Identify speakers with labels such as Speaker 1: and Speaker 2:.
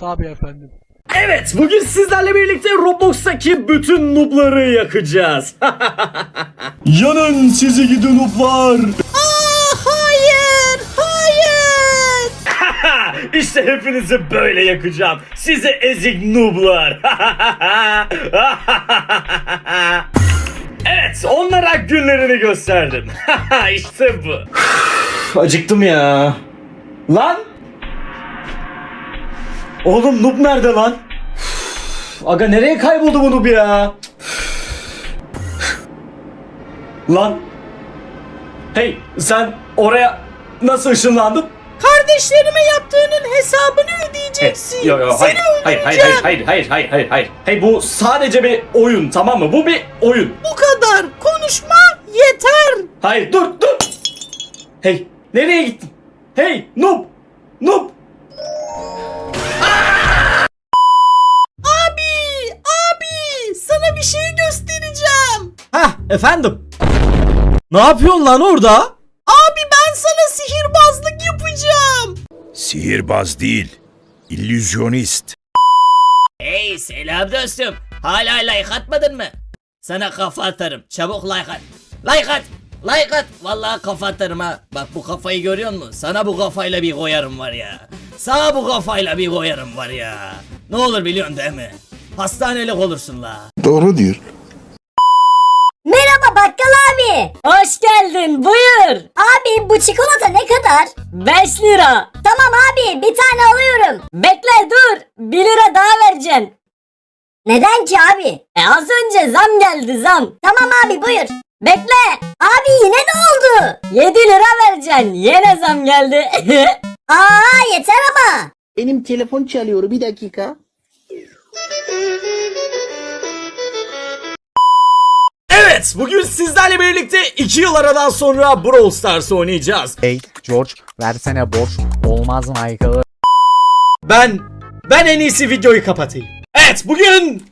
Speaker 1: Tabii efendim.
Speaker 2: Evet, bugün sizlerle birlikte Roblox'taki bütün noob'ları yakacağız.
Speaker 3: Yanın sizi gidin uplar.
Speaker 4: Hayır, hayır.
Speaker 2: işte hepinizi böyle yakacağım. Sizi ezik noob'lar. evet, onlara günlerini gösterdim. işte bu. Acıktım ya. Lan! Oğlum Noob nerede lan? Aga nereye kayboldu bu Noob ya? Lan. Hey sen oraya nasıl ışınlandın?
Speaker 4: Kardeşlerime yaptığının hesabını ödeyeceksin.
Speaker 2: Yo yo hayır. Seni Hayır hayır hayır öldüreceğim. hayır hayır hayır hayır hayır. Hey bu sadece bir oyun tamam mı? Bu bir oyun.
Speaker 4: Bu kadar konuşma yeter.
Speaker 2: Hayır dur dur. Hey nereye gittin? Hey Noob. Noob. Efendim. Ne yapıyorsun lan orada?
Speaker 4: Abi ben sana sihirbazlık yapacağım.
Speaker 5: Sihirbaz değil, illüzyonist.
Speaker 6: Hey selam dostum. Hala like atmadın mı? Sana kafa atarım. Çabuk like at. Like at. Like at. Vallahi kafa atarım ha. Bak bu kafayı görüyor musun? Sana bu kafayla bir koyarım var ya. Sana bu kafayla bir koyarım var ya. Ne olur biliyorsun değil mi? Hastanelik olursun la.
Speaker 5: Doğru diyor.
Speaker 7: Merhaba bakkal abi.
Speaker 8: Hoş geldin buyur.
Speaker 7: Abi bu çikolata ne kadar?
Speaker 8: 5 lira.
Speaker 7: Tamam abi bir tane alıyorum.
Speaker 8: Bekle dur. 1 lira daha vereceksin.
Speaker 7: Neden ki abi?
Speaker 8: E az önce zam geldi zam.
Speaker 7: Tamam abi buyur.
Speaker 8: Bekle.
Speaker 7: Abi yine ne oldu?
Speaker 8: 7 lira vereceksin. Yine zam geldi.
Speaker 7: Aa yeter ama.
Speaker 9: Benim telefon çalıyor bir dakika.
Speaker 2: Evet bugün sizlerle birlikte 2 yıl aradan sonra Brawl Stars oynayacağız.
Speaker 10: Hey George versene borç olmaz mı Michael?
Speaker 2: Ben ben en iyisi videoyu kapatayım. Evet bugün